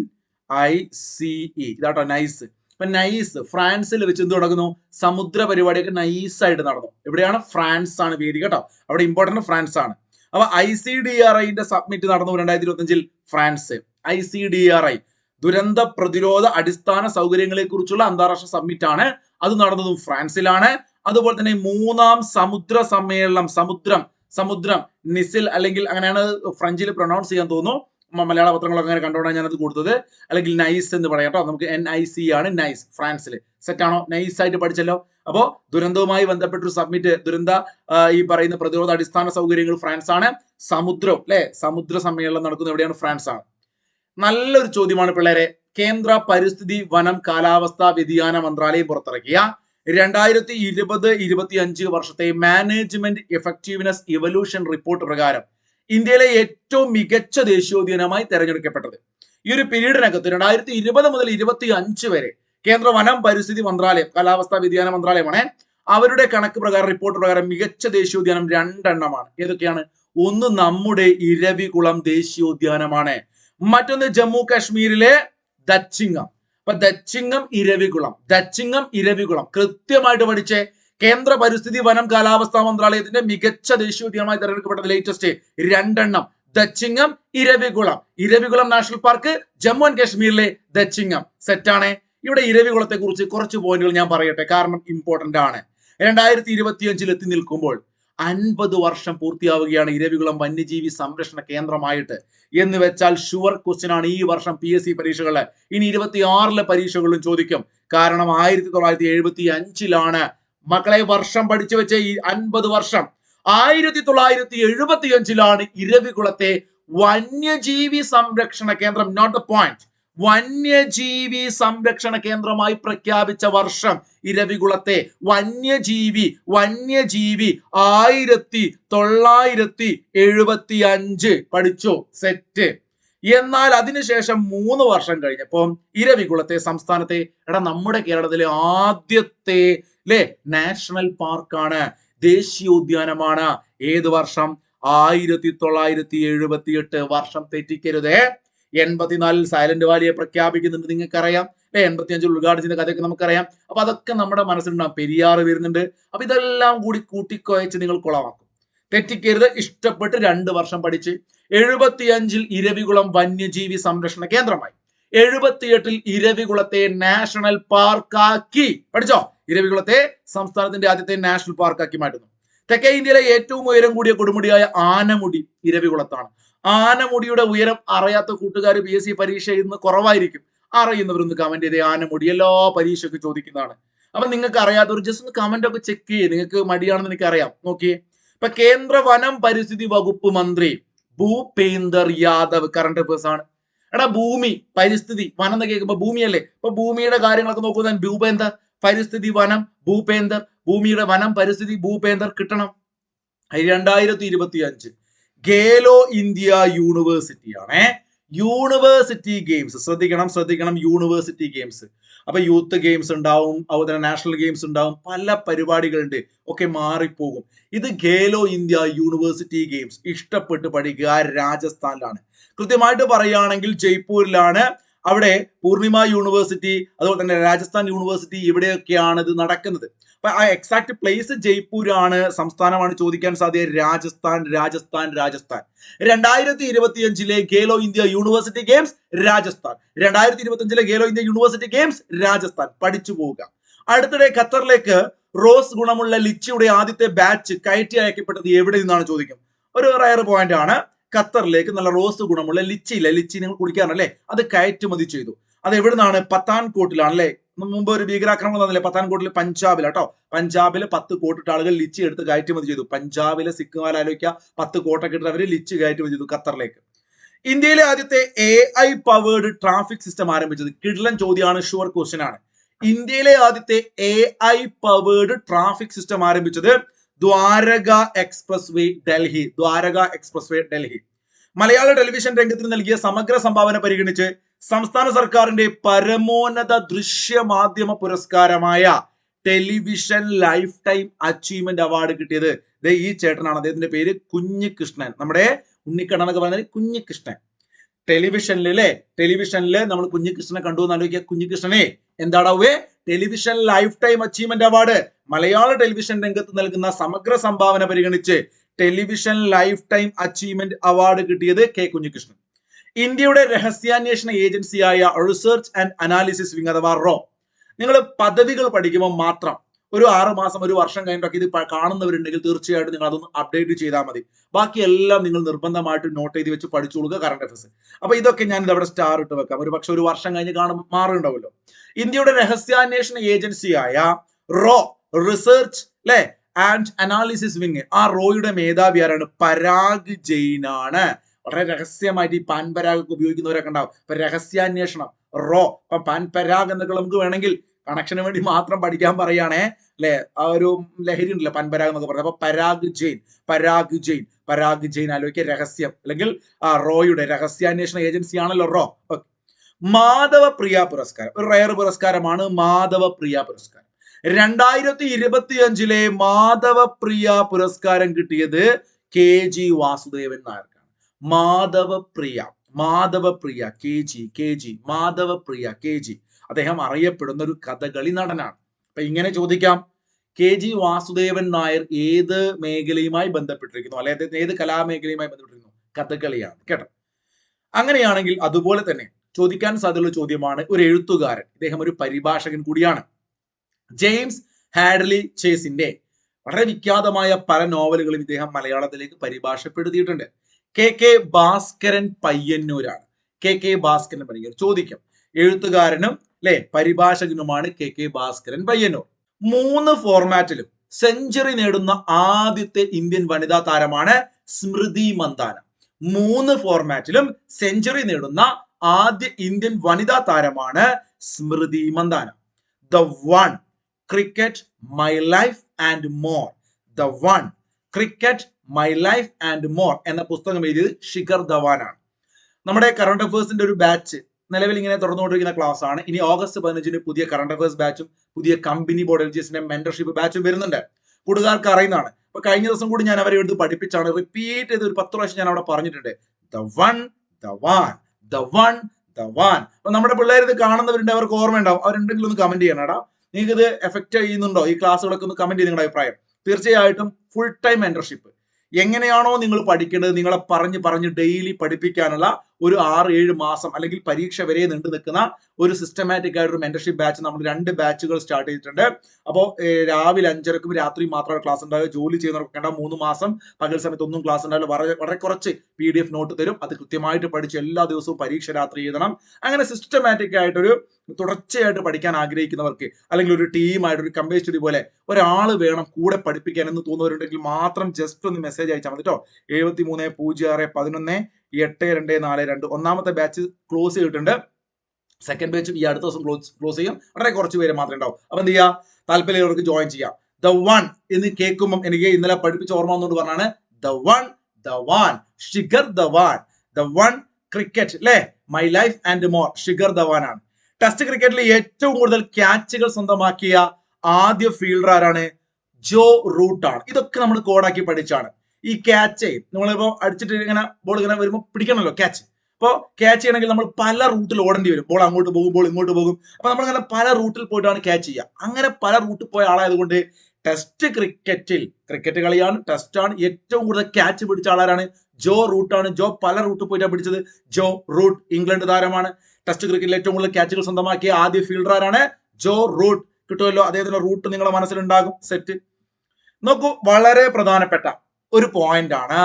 S1: I C E ഇതാട്ടോ നൈസ് ഇപ്പൊ നൈസ് ഫ്രാൻസിൽ വെച്ച് എന്ത് നടക്കുന്നു? സമുദ്ര പരിപാടിയൊക്കെ നൈസ് ആയിട്ട് നടന്നു. എവിടെയാണ് ഫ്രാൻസ് ആണ് വേദി കേട്ടോ. അവിടെ ഇമ്പോർട്ടന്റ് ഫ്രാൻസ് ആണ് അപ്പൊ ഐ സി ഡി ആർ ഐന്റെ സബ്മിറ്റ് നടന്നു രണ്ടായിരത്തി ഇരുപത്തി അഞ്ചിൽ France. I C D R I ദുരന്ത പ്രതിരോധ അടിസ്ഥാന സൗകര്യങ്ങളെ കുറിച്ചുള്ള അന്താരാഷ്ട്ര സബ്മിറ്റ് ആണ്. അത് നടന്നതും ഫ്രാൻസിലാണ്. അതുപോലെ തന്നെ മൂന്നാം സമുദ്ര സമ്മേളനം സമുദ്രം സമുദ്രം നിസിൽ അല്ലെങ്കിൽ അങ്ങനെയാണ് ഫ്രഞ്ചിൽ പ്രൊണൗൺസ് ചെയ്യാൻ തോന്നുന്നു. മലയാള പത്രങ്ങളൊക്കെ അങ്ങനെ കണ്ടുകൊണ്ടാണ് ഞാനത് കൊടുത്തത്. അല്ലെങ്കിൽ നൈസ് എന്ന് പറയാം കേട്ടോ. നമുക്ക് എൻ ഐ സി ആണ് നൈസ് ഫ്രാൻസിൽ സെറ്റ് ആണോ? നൈസ് ആയിട്ട് പഠിച്ചല്ലോ. അപ്പോ ദുരന്തവുമായി ബന്ധപ്പെട്ടൊരു സബ്മിറ്റ് ദുരന്ത ഈ പറയുന്ന പ്രതിരോധ അടിസ്ഥാന സൗകര്യങ്ങൾ ഫ്രാൻസ് ആണ് സമുദ്രം അല്ലെ? സമുദ്ര സമ്മേളനം നടക്കുന്നത് എവിടെയാണ്? ഫ്രാൻസ് ആണ് നല്ലൊരു ചോദ്യമാണ് പിള്ളേരെ. കേന്ദ്ര പരിസ്ഥിതി വനം കാലാവസ്ഥാ വ്യതിയാന മന്ത്രാലയം പുറത്തിറക്കിയ രണ്ടായിരത്തി ഇരുപത് ഇരുപത്തി അഞ്ച് വർഷത്തെ മാനേജ്മെന്റ് എഫക്റ്റീവ്നെസ് ഇവല്യൂഷൻ റിപ്പോർട്ട് പ്രകാരം ഇന്ത്യയിലെ ഏറ്റവും മികച്ച ദേശീയോദ്യാനമായി തെരഞ്ഞെടുക്കപ്പെട്ടത്. ഈ ഒരു പീരീഡിനകത്ത് രണ്ടായിരത്തി ഇരുപത് മുതൽ ഇരുപത്തി അഞ്ച് വരെ കേന്ദ്ര വനം പരിസ്ഥിതി മന്ത്രാലയം കാലാവസ്ഥാ വ്യതിയാന മന്ത്രാലയമാണ്. അവരുടെ കണക്ക് പ്രകാരം റിപ്പോർട്ട് പ്രകാരം മികച്ച ദേശീയോദ്യാനം രണ്ടെണ്ണമാണ്. ഏതൊക്കെയാണ്? ഒന്ന് നമ്മുടെ ഇരവികുളം ദേശീയോദ്യാനമാണ് മറ്റൊന്ന് ജമ്മു കാശ്മീരിലെ ദച്ചിങ്ങം. അപ്പൊ ദച്ചിങ്ങം ഇരവികുളം. ദച്ചിങ്ങം ഇരവികുളം. കൃത്യമായിട്ട് പഠിച്ചേ കേന്ദ്ര പരിസ്ഥിതി വനം കാലാവസ്ഥാ മന്ത്രാലയത്തിന്റെ മികച്ച ദേശീയ ഉദ്യാനമായി തെരഞ്ഞെടുക്കപ്പെട്ടത് ലേറ്റസ്റ്റ് രണ്ടെണ്ണം. Dachigam Eravikulam. Eravikulam national park Jammu and കാശ്മീരിലെ ദച്ചിങ്ങം സെറ്റാണ് ഇവിടെ ഇരവികുളത്തെ കുറിച്ച് കുറച്ച് പോയിന്റുകൾ ഞാൻ പറയട്ടെ. കാരണം ഇമ്പോർട്ടന്റ് ആണ്. രണ്ടായിരത്തി ഇരുപത്തിയഞ്ചിൽ എത്തി നിൽക്കുമ്പോൾ അൻപത് വർഷം പൂർത്തിയാവുകയാണ് ഇരവികുളം വന്യജീവി സംരക്ഷണ കേന്ദ്രമായിട്ട്. എന്ന് വെച്ചാൽ ഷുവർ ക്വസ്റ്റ്യൻ ആണ്. ഈ വർഷം പി എസ് സി പരീക്ഷകളിൽ ഇനി ഇരുപത്തി ആറിലെ പരീക്ഷകളിലും ചോദിക്കും. കാരണം ആയിരത്തി തൊള്ളായിരത്തി എഴുപത്തി അഞ്ചിലാണ് മക്കളെ വർഷം പഠിച്ചു വെച്ച ഈ അൻപത് വർഷം ആയിരത്തി തൊള്ളായിരത്തി എഴുപത്തി അഞ്ചിലാണ് ഇരവികുളത്തെ വന്യജീവി സംരക്ഷണ കേന്ദ്രം. നോട്ട് ദ പോയിന്റ് വന്യജീവി സംരക്ഷണ കേന്ദ്രമായി പ്രഖ്യാപിച്ച വർഷം ഇരവികുളത്തെ വന്യജീവി വന്യജീവി ആയിരത്തി തൊള്ളായിരത്തി എഴുപത്തി അഞ്ച് പഠിച്ചു. സെറ്റ് എന്നാൽ അതിനുശേഷം മൂന്ന് വർഷം കഴിഞ്ഞപ്പോൾ ഇരവികുളത്തെ സംസ്ഥാനത്തെ എടാ നമ്മുടെ കേരളത്തിലെ ആദ്യത്തെ അല്ലെ നാഷണൽ പാർക്കാണ്. ദേശീയോദ്യാനമാണ്. ഏത് വർഷം? ആയിരത്തി തൊള്ളായിരത്തി എഴുപത്തി എട്ട് വർഷം തെറ്റിക്കരുതേ. എൺപത്തിനാലിൽ സൈലന്റ് വാലിയെ പ്രഖ്യാപിക്കുന്നുണ്ട്. നിങ്ങൾക്കറിയാം. അല്ലെ എൺപത്തി അഞ്ചിൽ ഉദ്ഘാടനം ചെയ്ത കഥയൊക്കെ നമുക്കറിയാം. അപ്പൊ അതൊക്കെ നമ്മുടെ മനസ്സിലുണ്ടാവും. പെരിയാറ് വരുന്നുണ്ട്. അപ്പൊ ഇതെല്ലാം കൂടി കൂട്ടിക്കുഴച്ച് നിങ്ങൾ കുളമാക്കും. തെറ്റിക്കരുത്. ഇഷ്ടപ്പെട്ട് രണ്ട് വർഷം പഠിച്ച് എഴുപത്തിയഞ്ചിൽ ഇരവികുളം വന്യജീവി സംരക്ഷണ കേന്ദ്രമായി. എഴുപത്തിയെട്ടിൽ ഇരവികുളത്തെ നാഷണൽ പാർക്കാക്കി. പഠിച്ചോ? ഇരവികുളത്തെ സംസ്ഥാനത്തിന്റെ ആദ്യത്തെ നാഷണൽ പാർക്കാക്കി മാറ്റുന്നു. തെക്കേ ഇന്ത്യയിലെ ഏറ്റവും ഉയരം കൂടിയ കൊടുമുടിയായ ആനമുടി ഇരവികുളത്താണ്. ആനമുടിയുടെ ഉയരം അറിയാത്ത കൂട്ടുകാർ പി എസ് സി പരീക്ഷ ഇന്ന് കുറവായിരിക്കും. അറിയുന്നവരൊന്ന് കമന്റ് ചെയ്തേ ആനമുടി എല്ലാ പരീക്ഷയ്ക്ക് ചോദിക്കുന്നതാണ്. അപ്പൊ നിങ്ങൾക്ക് അറിയാത്തവർ ജസ്റ്റ് ഒന്ന് കമന്റ് ഒക്കെ ചെക്ക് ചെയ്യേ. നിങ്ങൾക്ക് മടിയാണെന്ന് എനിക്ക് അറിയാം നോക്കിയേ. ഇപ്പൊ കേന്ദ്ര വനം പരിസ്ഥിതി വകുപ്പ് മന്ത്രി ഭൂപേന്ദർ യാദവ് കറണ്ട് അഫേഴ്സ് ആണ്. എടാ ഭൂമി പരിസ്ഥിതി വനം എന്ന് കേൾക്കുമ്പോ ഭൂമിയല്ലേ? ഇപ്പൊ ഭൂമിയുടെ കാര്യങ്ങളൊക്കെ നോക്കുന്ന ഭൂപേന്ദർ പരിസ്ഥിതി വനം ഭൂപേന്ദർ ഭൂമിയുടെ വനം പരിസ്ഥിതി ഭൂപേന്ദർ കിട്ടണം. രണ്ടായിരത്തി ഇരുപത്തി അഞ്ച് ഗേലോ ഇന്ത്യ യൂണിവേഴ്സിറ്റി ആണേ. University games. ശ്രദ്ധിക്കണം ശ്രദ്ധിക്കണം യൂണിവേഴ്സിറ്റി ഗെയിംസ്. അപ്പൊ യൂത്ത് ഗെയിംസ് ഉണ്ടാവും അതുപോലെ നാഷണൽ ഗെയിംസ് ഉണ്ടാവും. പല പരിപാടികളുണ്ട്. ഒക്കെ മാറിപ്പോകും. ഇത് ഖേലോ ഇന്ത്യ യൂണിവേഴ്സിറ്റി ഗെയിംസ്. ഇഷ്ടപ്പെട്ട് പഠിക്കുക. രാജസ്ഥാനിലാണ്. കൃത്യമായിട്ട് പറയുകയാണെങ്കിൽ ജയ്പൂരിലാണ്. അവിടെ പൂർണിമ യൂണിവേഴ്സിറ്റി അതുപോലെ തന്നെ രാജസ്ഥാൻ യൂണിവേഴ്സിറ്റി ഇവിടെയൊക്കെയാണ് ഇത് നടക്കുന്നത്. അപ്പൊ ആ എക്സാക്ട് പ്ലേസ് ജയ്പൂരാണ് സംസ്ഥാനമാണ് ചോദിക്കാൻ സാധ്യത. രാജസ്ഥാൻ രാജസ്ഥാൻ രാജസ്ഥാൻ. രണ്ടായിരത്തി ഇരുപത്തിയഞ്ചിലെ Khelo India university games Rajasthan. രണ്ടായിരത്തി ഇരുപത്തിയഞ്ചിലെ Khelo India university games Rajasthan. പഠിച്ചു പോവുക. അടുത്തിടെ ഖത്തറിലേക്ക് റോസ് ഗുണമുള്ള ലിച്ചിയുടെ ആദ്യത്തെ ബാച്ച് കയറ്റി അയക്കപ്പെട്ടത് എവിടെ നിന്നാണ് ചോദിക്കും. ഒരു റയർ പോയിന്റ് ആണ്. ഖത്തറിലേക്ക് നല്ല റോസ് ഗുണമുള്ള ലിച്ചി ഇല്ല ലിച്ചി നിങ്ങൾ കുടിക്കാറല്ലേ? അത് കയറ്റുമതി ചെയ്തു. അത് എവിടുന്നാണ്? പത്താൻകോട്ടിലാണ് അല്ലേ മുമ്പ് ഒരു ഭീകരാക്രമണം നടന്നില്ലേ പത്താൻകോട്ടിൽ പഞ്ചാബിൽ കേട്ടോ. പഞ്ചാബിൽ പത്ത് കോട്ടിട്ട് ആളുകൾ ലിച്ചി എടുത്ത് കയറ്റുമതി ചെയ്തു. പഞ്ചാബിലെ സിക്കുമാർ ആലോചിക്കുക. പത്ത് കോട്ടൊക്കെ ഇട്ട് അവർ ലിച്ചി കയറ്റുമതി ചെയ്തു ഖത്തറിലേക്ക്. ഇന്ത്യയിലെ ആദ്യത്തെ A I powered traffic system ആരംഭിച്ചത് കിഡ്ലൻ ചോദ്യമാണ്. ഷുവർ ക്വസ്റ്റ്യൻ ആണ്. ഇന്ത്യയിലെ ആദ്യത്തെ A I powered traffic system ആരംഭിച്ചത് Dwarka expressway Delhi Dwarka expressway Delhi. മലയാള ടെലിവിഷൻ രംഗത്തിന് നൽകിയ സമഗ്ര സംഭാവന പരിഗണിച്ച് സംസ്ഥാന സർക്കാരിന്റെ പരമോന്നത ദൃശ്യമാധ്യമ പുരസ്കാരമായ television lifetime achievement award കിട്ടിയത് ഈ ചേട്ടനാണ്. അദ്ദേഹത്തിന്റെ പേര് കുഞ്ഞികൃഷ്ണൻ. നമ്മുടെ ഉണ്ണിക്കണ്ണൻ എന്നൊക്കെ പറയുന്നത് കുഞ്ഞികൃഷ്ണൻ. ടെലിവിഷനിലെ അല്ലേ ടെലിവിഷനിൽ നമ്മൾ കുഞ്ഞികൃഷ്ണനെ കണ്ടു എന്ന് ആലോചിക്കുക. കുഞ്ഞികൃഷ്ണനെ എന്താടാവേ television lifetime achievement award മലയാള ടെലിവിഷൻ രംഗത്ത് നൽകുന്ന സമഗ്ര സംഭാവന പരിഗണിച്ച് television lifetime achievement award കിട്ടിയത് കെ കുഞ്ഞികൃഷ്ണൻ. ഇന്ത്യയുടെ രഹസ്യാന്വേഷണ ഏജൻസിയായ റിസർച്ച് ആൻഡ് അനാലിസിസ് വിങ് അഥവാ റോ. നിങ്ങൾ പദവികൾ പഠിക്കുമ്പോൾ മാത്രം ഒരു ആറ് മാസം ഒരു വർഷം കഴിഞ്ഞിട്ടൊക്കെ ഇത് കാണുന്നവരുണ്ടെങ്കിൽ തീർച്ചയായിട്ടും നിങ്ങൾ അതൊന്ന് അപ്ഡേറ്റ് ചെയ്താൽ മതി. ബാക്കിയെല്ലാം നിങ്ങൾ നിർബന്ധമായിട്ട് നോട്ട് ചെയ്ത് വെച്ച് പഠിച്ചു കൊടുക്കുക കറണ്ട് അഫയേഴ്സ് അപ്പൊ ഇതൊക്കെ ഞാൻ അവിടെ സ്റ്റാർ ഇട്ട് വെക്കാം. ഒരു പക്ഷെ ഒരു വർഷം കഴിഞ്ഞ് കാണും മാറുണ്ടാവുമല്ലോ ഇന്ത്യയുടെ രഹസ്യാന്വേഷണ ഏജൻസിയായ റോ റിസർച്ച് അല്ലെ ആൻഡ് അനാലിസിസ് വിങ്. ആ റോയുടെ മേധാവി ആരാണ്? പരാഗ് ജെയിനാണ് വളരെ രഹസ്യമായിട്ട് ഈ പാൻ പരാഗ് ഒക്കെ ഉപയോഗിക്കുന്നവരൊക്കെ ഉണ്ടാവും. അപ്പൊ രഹസ്യാന്വേഷണം. റോ. അപ്പൊ പാൻ പരാഗ് എന്നൊക്കെ നമുക്ക് വേണമെങ്കിൽ കണക്ഷന് വേണ്ടി മാത്രം പഠിക്കാൻ പറയുകയാണേ അല്ലെ? ആ ഒരു ലഹരി ഉണ്ടല്ലോ പൻപരാഗ് എന്നൊക്കെ പറയുന്നത് അപ്പൊ പരാഗ് ജെയിൻ പരാഗ് ജെയിൻ പരാഗ് ജെയിൻ ആലോചിക്കുക രഹസ്യം. അല്ലെങ്കിൽ ആ റോയുടെ രഹസ്യാന്വേഷണ ഏജൻസി ആണല്ലോ റോ. മാധവ പ്രിയ പുരസ്കാരം. ഒരു റയർ പുരസ്കാരമാണ് മാധവ പ്രിയ പുരസ്കാരം. രണ്ടായിരത്തി ഇരുപത്തി അഞ്ചിലെ മാധവ പ്രിയ പുരസ്കാരം കിട്ടിയത് K G Vasudevan നായർക്കാണ്. Madhava Priya Madhava Priya K G K G Madhava Priya K G. അദ്ദേഹം അറിയപ്പെടുന്ന ഒരു കഥകളി നടനാണ്. അപ്പൊ ഇങ്ങനെ ചോദിക്കാം. കെ ജി വാസുദേവൻ നായർ ഏത് മേഖലയുമായി ബന്ധപ്പെട്ടിരിക്കുന്നു? അല്ലെ അദ്ദേഹത്തിന് ഏത് കലാമേഖലയുമായി ബന്ധപ്പെട്ടിരിക്കുന്നു? കഥകളിയാണ്. കേട്ടോ? അങ്ങനെയാണെങ്കിൽ അതുപോലെ തന്നെ ചോദിക്കാൻ സാധ്യതയുള്ള ചോദ്യമാണ് ഒരു എഴുത്തുകാരൻ. ഇദ്ദേഹം ഒരു പരിഭാഷകൻ കൂടിയാണ്. ജെയിംസ് ഹാഡ്ലി ചേസിന്റെ വളരെ വിഖ്യാതമായ പല നോവലുകളും ഇദ്ദേഹം മലയാളത്തിലേക്ക് പരിഭാഷപ്പെടുത്തിയിട്ടുണ്ട്. K K Bhaskaran പയ്യന്നൂരാണ്. K K Bhaskaran Payyanur. ചോദിക്കും. എഴുത്തുകാരനും അല്ലെ പരിഭാഷകനുമാണ് കെ കെ ഭാസ്കരൻ പയ്യന്നൂർ. മൂന്ന് ഫോർമാറ്റിലും സെഞ്ചുറി നേടുന്ന ആദ്യത്തെ ഇന്ത്യൻ വനിതാ താരമാണ് സ്മൃതി മന്ദാന. മൂന്ന് ഫോർമാറ്റിലും സെഞ്ചുറി നേടുന്ന ആദ്യ ഇന്ത്യൻ വനിതാ താരമാണ് Smriti Mandhana. The one cricket my life and more the one cricket my life and more എന്ന പുസ്തകം എഴുതിയത് ഷിഖർ ധവാനാണ്. നമ്മുടെ കറണ്ട് അഫേഴ്സിന്റെ ഒരു ബാച്ച് നിലവിൽ ഇങ്ങനെ തുറന്നുകൊണ്ടിരിക്കുന്ന ക്ലാസ് ആണ്. ഇനി ഓഗസ്റ്റ് പതിനഞ്ചിന് പുതിയ കറണ്ട് അഫയേഴ്സ് ബാച്ചും പുതിയ കമ്പനി ബോർഡ് എൽ ജി എസിന്റെ മെന്റർഷിപ്പ് ബാച്ചും വരുന്നുണ്ട്. കൂടുതലാർക്ക് അറിയുന്നതാണ്. അപ്പൊ കഴിഞ്ഞ ദിവസം കൂടി ഞാൻ അവരെ എടുത്ത് പഠിപ്പിച്ചാണ് റിപ്പീറ്റ് ചെയ്ത് ഒരു പത്ത് പ്രാവശ്യം ഞാൻ അവിടെ പറഞ്ഞിട്ടുണ്ട്. The one the one the one the one അപ്പൊ നമ്മുടെ പിള്ളേർ ഇത് കാണുന്നവരുണ്ട് അവർക്ക് ഓർമ്മ ഉണ്ടാവും. അവരുണ്ടെങ്കിലും ഒന്ന് കമന്റ് ചെയ്യണം എടാ നിങ്ങൾക്ക് ഇത് എഫക്ട് ചെയ്യുന്നുണ്ടോ? ഈ ക്ലാസ്സുകളൊക്കെ ഒന്ന് കമന്റ് ചെയ്ത് നിങ്ങളുടെ അഭിപ്രായം. തീർച്ചയായിട്ടും ഫുൾ ടൈം മെന്റർഷിപ്പ് എങ്ങനെയാണോ നിങ്ങൾ പഠിക്കേണ്ടത് നിങ്ങളെ പറഞ്ഞ് പറഞ്ഞ് ഡെയിലി പഠിപ്പിക്കാനുള്ള ഒരു ആറ് ഏഴ് മാസം അല്ലെങ്കിൽ പരീക്ഷ വരെ നീണ്ടു നിൽക്കുന്ന ഒരു സിസ്റ്റമാറ്റിക് ആയിട്ട് ഒരു മെന്റർഷിപ്പ് ബാച്ച് നമ്മൾ രണ്ട് ബാച്ചുകൾ സ്റ്റാർട്ട് ചെയ്തിട്ടുണ്ട്. അപ്പോൾ രാവിലെ അഞ്ചരക്കും രാത്രി മാത്രമേ ക്ലാസ് ഉണ്ടാവുക. ജോലി ചെയ്യുന്നവർക്ക് വേണ്ട മൂന്ന് മാസം പകൽ സമയത്ത് ഒന്നും ക്ലാസ് ഉണ്ടാവില്ല. വളരെ വളരെ കുറച്ച് പി ഡി എഫ് നോട്ട് തരും. അത് കൃത്യമായിട്ട് പഠിച്ച് എല്ലാ ദിവസവും പരീക്ഷ രാത്രി എഴുതണം. അങ്ങനെ സിസ്റ്റമാറ്റിക് ആയിട്ടൊരു തുടർച്ചയായിട്ട് പഠിക്കാൻ ആഗ്രഹിക്കുന്നവർക്ക് അല്ലെങ്കിൽ ഒരു ടീമായിട്ട് ഒരു കമ്പനി സ്റ്റഡി പോലെ ഒരാൾ വേണം കൂടെ പഠിപ്പിക്കാൻ എന്ന് തോന്നുന്നവരുണ്ടെങ്കിൽ മാത്രം ജസ്റ്റ് ഒന്ന് മെസ്സേജ് അയച്ചാൽ മതി കേട്ടോ എഴുപത്തി മൂന്ന് പൂജ്യം ആറ് പതിനൊന്ന് എട്ട് രണ്ട് നാല് രണ്ട്. ഒന്നാമത്തെ ബാച്ച് ക്ലോസ് ചെയ്തിട്ടുണ്ട്. സെക്കൻഡ് ബാച്ച് ഈ അടുത്ത ദിവസം ക്ലോസ് ക്ലോസ് ചെയ്യും. വളരെ കുറച്ച് പേര് മാത്രമേ ഉണ്ടാവും. അപ്പൊ എന്ത് ചെയ്യുക താല്പര്യമുള്ളവർക്ക് ജോയിൻ ചെയ്യാം. ദ വൺ എന്ന് കേൾക്കുമ്പോൾ എനിക്ക് ഇന്നലെ പഠിപ്പിച്ച ഓർമ്മ വന്നുകൊണ്ട് പറഞ്ഞാണ്. The one the one Shikhar the one the one cricket അല്ലേ my life and more Shikhar Dhawan ആണ്. ടെസ്റ്റ് ക്രിക്കറ്റിൽ ഏറ്റവും കൂടുതൽ ക്യാച്ചുകൾ സ്വന്തമാക്കിയ ആദ്യ ഫീൽഡർ ആരാണ്? ജോ റൂട്ട് ആണ് ഇതൊക്കെ നമ്മൾ കോഡാക്കി പഠിച്ചാണ്. ഈ ക്യാച്ച് നമ്മളിപ്പോ അടിച്ചിട്ട് ഇങ്ങനെ ബോൾ ഇങ്ങനെ വരുമ്പോൾ പിടിക്കണമല്ലോ ക്യാച്ച് അപ്പോൾ ക്യാച്ച് ചെയ്യണമെങ്കിൽ നമ്മൾ പല റൂട്ടിൽ ഓടേണ്ടി വരും. ബോൾ അങ്ങോട്ട് പോകും ബോൾ ഇങ്ങോട്ട് പോകും. അപ്പൊ നമ്മളിങ്ങനെ പല റൂട്ടിൽ പോയിട്ടാണ് ക്യാച്ച് ചെയ്യുക. അങ്ങനെ പല റൂട്ടിൽ പോയ ആളായതുകൊണ്ട് ടെസ്റ്റ് ക്രിക്കറ്റിൽ ക്രിക്കറ്റ് കളിയാണ് ടെസ്റ്റ് ആണ് ഏറ്റവും കൂടുതൽ ക്യാച്ച് പിടിച്ച ആളാരാണ്? ജോ റൂട്ടാണ്. ജോ പല റൂട്ടിൽ പോയിട്ടാണ് പിടിച്ചത്. ജോ റൂട്ട് ഇംഗ്ലണ്ട് താരമാണ്. ടെസ്റ്റ് ക്രിക്കറ്റിൽ ഏറ്റവും കൂടുതൽ ക്യാച്ചുകൾ സ്വന്തമാക്കിയ ആദ്യ ഫീൽഡർ ആരാണ്? Joe Root. കിട്ടുമല്ലോ? അദ്ദേഹത്തിന്റെ റൂട്ട് നിങ്ങളുടെ മനസ്സിലുണ്ടാകും. സെറ്റ് നോക്കൂ വളരെ പ്രധാനപ്പെട്ട ഒരു പോയിന്റ് ആണ്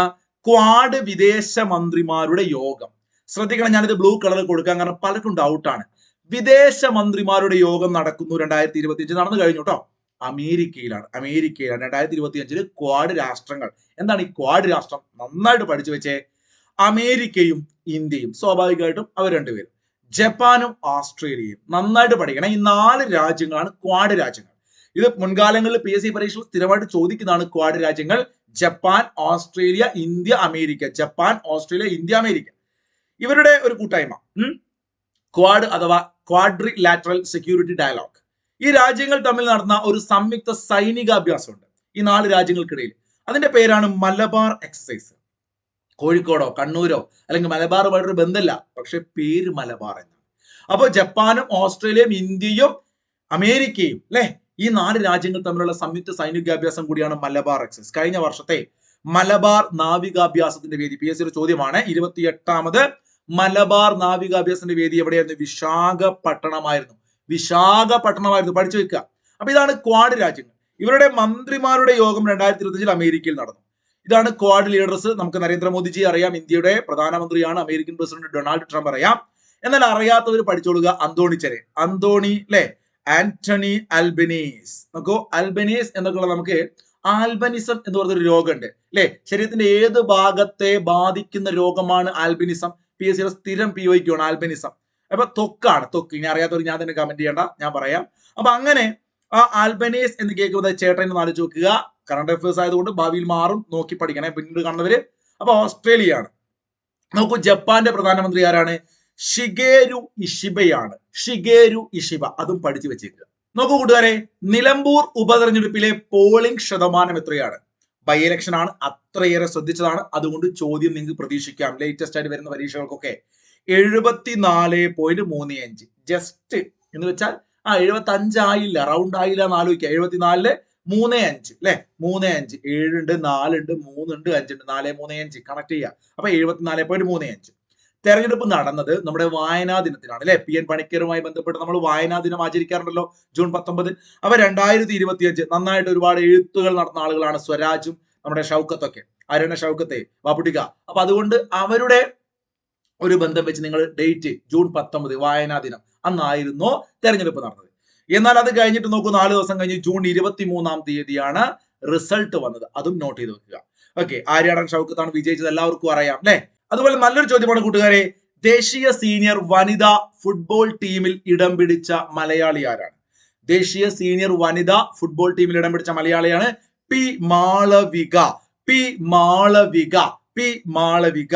S1: ക്വാഡ് വിദേശ മന്ത്രിമാരുടെ യോഗം. ശ്രദ്ധിക്കണം ഞാനിത് ബ്ലൂ കളർ കൊടുക്കാം കാരണം പലർക്കും ഡൗട്ടാണ് വിദേശ മന്ത്രിമാരുടെ യോഗം നടക്കുന്നു രണ്ടായിരത്തി ഇരുപത്തി അഞ്ച് നടന്നു കഴിഞ്ഞു കേട്ടോ അമേരിക്കയിലാണ്. അമേരിക്കയിലാണ് രണ്ടായിരത്തി ഇരുപത്തി അഞ്ചിൽ ക്വാഡ് രാഷ്ട്രങ്ങൾ. എന്താണ് ഈ ക്വാഡ് രാഷ്ട്രം? നന്നായിട്ട് പഠിച്ചു വെച്ചേ അമേരിക്കയും ഇന്ത്യയും. സ്വാഭാവികമായിട്ടും അവർ രണ്ടുപേരും. ജപ്പാനും ഓസ്ട്രേലിയയും നന്നായിട്ട് പഠിക്കണം. ഈ നാല് രാജ്യങ്ങളാണ് ക്വാഡ് രാജ്യങ്ങൾ. ഇത് മുൻകാലങ്ങളിൽ പി എസ് സി സ്ഥിരമായിട്ട് ചോദിക്കുന്നതാണ് ക്വാഡ് രാജ്യങ്ങൾ. Japan Australia India America. Japan Australia India America. ഇവരുടെ ഒരു കൂട്ടായ്മ. ക്വാഡ് അഥവാ ക്വാഡ്രി ലാറ്ററൽ സെക്യൂരിറ്റി ഡയലോഗ് ഈ രാജ്യങ്ങൾ തമ്മിൽ നടന്ന ഒരു സംയുക്ത സൈനികാഭ്യാസമുണ്ട്. ഈ നാല് രാജ്യങ്ങൾക്കിടയിൽ. അതിന്റെ പേരാണ് മലബാർ എക്സസൈസ് കോഴിക്കോടോ കണ്ണൂരോ അല്ലെങ്കിൽ മലബാറുമായിട്ടൊരു ബന്ധമില്ല. പക്ഷെ പേര് മലബാർ എന്നാണ്. അപ്പോൾ ജപ്പാനും ഓസ്ട്രേലിയയും ഇന്ത്യയും അമേരിക്കയും അല്ലെ? ഈ നാല് രാജ്യങ്ങൾ തമ്മിലുള്ള സംയുക്ത സൈനികാഭ്യാസം കൂടിയാണ് മലബാർ എക്സസ് കഴിഞ്ഞ വർഷത്തെ മലബാർ നാവികാഭ്യാസത്തിന്റെ വേദി പി എസ് സിയുടെ ചോദ്യമാണ് ഇരുപത്തിയെട്ടാമത് മലബാർ നാവികാഭ്യാസത്തിന്റെ വേദി എവിടെയായിരുന്നു? വിശാഖപട്ടണമായിരുന്നു. വിശാഖപട്ടണമായിരുന്നു. പഠിച്ചു വെക്കുക. അപ്പൊ ഇതാണ് ക്വാഡ് രാജ്യങ്ങൾ. ഇവരുടെ മന്ത്രിമാരുടെ യോഗം രണ്ടായിരത്തി ഇരുപത്തിയഞ്ചിൽ അമേരിക്കയിൽ നടന്നു. ഇതാണ് ക്വാഡ് ലീഡേഴ്സ് നമുക്ക് നരേന്ദ്രമോദിജി അറിയാം. ഇന്ത്യയുടെ പ്രധാനമന്ത്രിയാണ് അമേരിക്കൻ പ്രസിഡന്റ് ഡൊണാൾഡ് ട്രംപ് അറിയാം. എന്നാൽ അറിയാത്തവർ പഠിച്ചോളുക അന്തോണി ചെരെ അന്തോണി അല്ലെ ആന്റണി അൽബനീസ് നോക്കൂ അൽബനീസ് എന്നൊക്കെയുള്ള നമുക്ക് ആൽബനിസം എന്ന് പറഞ്ഞൊരു രോഗമുണ്ട് അല്ലെ ശരീരത്തിന്റെ ഏത് ഭാഗത്തെ ബാധിക്കുന്ന രോഗമാണ് ആൽബിനിസം? പി എസ് സിയുടെ സ്ഥിരം പി ഒയ്ക്കാണ് ആൽബനിസം. അപ്പൊ തൊക്കാണ് തൊക്ക്. ഇനി അറിയാത്തവർ ഞാൻ തന്നെ കമന്റ് ചെയ്യണ്ട ഞാൻ പറയാം. അപ്പൊ അങ്ങനെ ആ ആൽബനീസ് എന്ന് കേൾക്കുമ്പോൾ ചേട്ടൻ എന്ന് ആലോചിച്ച് നോക്കുക. കറണ്ട് അഫയേഴ്സ് ആയതുകൊണ്ട് ഭാവിയിൽ മാറും നോക്കി പഠിക്കണേ. പിന്നീട് കാണുന്നവര് അപ്പൊ ഓസ്ട്രേലിയ ആണ് നോക്കൂ ജപ്പാന്റെ പ്രധാനമന്ത്രി ആരാണ്? ഷിഗേരു ഇഷിബയാണ്. ഷിഗേരു ഇഷിബ അതും പഠിച്ചു വെച്ചേക്കുക. നോക്കൂ കൂട്ടുകാരെ നിലമ്പൂർ ഉപതെരഞ്ഞെടുപ്പിലെ പോളിംഗ് ശതമാനം എത്രയാണ്? ബൈ ഇലക്ഷൻ ആണ് അത്രയേറെ ശ്രദ്ധിച്ചതാണ്. അതുകൊണ്ട് ചോദ്യം നിങ്ങൾക്ക് പ്രതീക്ഷിക്കാം. ലേറ്റസ്റ്റ് ആയിട്ട് വരുന്ന പരീക്ഷകൾക്കൊക്കെ എഴുപത്തിനാല് പോയിന്റ് മൂന്ന് അഞ്ച്. ജസ്റ്റ് എന്ന് വെച്ചാൽ ആ എഴുപത്തി അഞ്ചായില്ല റൗണ്ട് ആയില്ല എന്ന് ആലോചിക്കുക. എഴുപത്തിനാലിൽ മൂന്ന് അഞ്ച് അല്ലെ മൂന്ന് അഞ്ച്. ഏഴുണ്ട് നാലുണ്ട് മൂന്നുണ്ട് അഞ്ചുണ്ട്. നാല് മൂന്ന് അഞ്ച്. കണക്ട് ചെയ്യുക അപ്പൊ എഴുപത്തിനാല് പോയിന്റ് മൂന്ന് അഞ്ച്. തെരഞ്ഞെടുപ്പ് നടന്നത് നമ്മുടെ വായനാ ദിനത്തിലാണ് അല്ലെ പി. എൻ. പണിക്കരുമായി ബന്ധപ്പെട്ട് നമ്മൾ വായനാ ദിനം ആചരിക്കാറുണ്ടല്ലോ ജൂൺ പത്തൊമ്പത് അപ്പൊ രണ്ടായിരത്തി ഇരുപത്തി അഞ്ച് നന്നായിട്ട് ഒരുപാട് എഴുത്തുകൾ നടന്ന ആളുകളാണ് സ്വരാജും നമ്മുടെ ഷൗക്കത്തൊക്കെ. ആരാണ് ഷൗക്കത്തെ? വാപ്പുട്ടിക അപ്പൊ അതുകൊണ്ട് അവരുടെ ഒരു ബന്ധം വെച്ച് നിങ്ങൾ ഡേറ്റ് ജൂൺ പത്തൊമ്പത് വായനാ ദിനം. അന്നായിരുന്നു തെരഞ്ഞെടുപ്പ് നടന്നത്. എന്നാൽ അത് കഴിഞ്ഞിട്ട് നോക്കൂ നാല് ദിവസം കഴിഞ്ഞ് ജൂൺ ഇരുപത്തി മൂന്നാം തീയതിയാണ് റിസൾട്ട് വന്നത്. അതും നോട്ട് ചെയ്ത് വെക്കുക. ഓക്കെ ആര്യാടൻ ഷൗക്കത്താണ് വിജയിച്ചത്. എല്ലാവർക്കും അറിയാം അല്ലെ? അതുപോലെ നല്ലൊരു ചോദ്യമാണ് കൂട്ടുകാരെ. ദേശീയ സീനിയർ വനിതാ ഫുട്ബോൾ ടീമിൽ ഇടം പിടിച്ച മലയാളി ആരാണ്? ദേശീയ സീനിയർ വനിതാ ഫുട്ബോൾ ടീമിൽ ഇടം പിടിച്ച മലയാളിയാണ് P Malavika. P Malavika. P Malavika.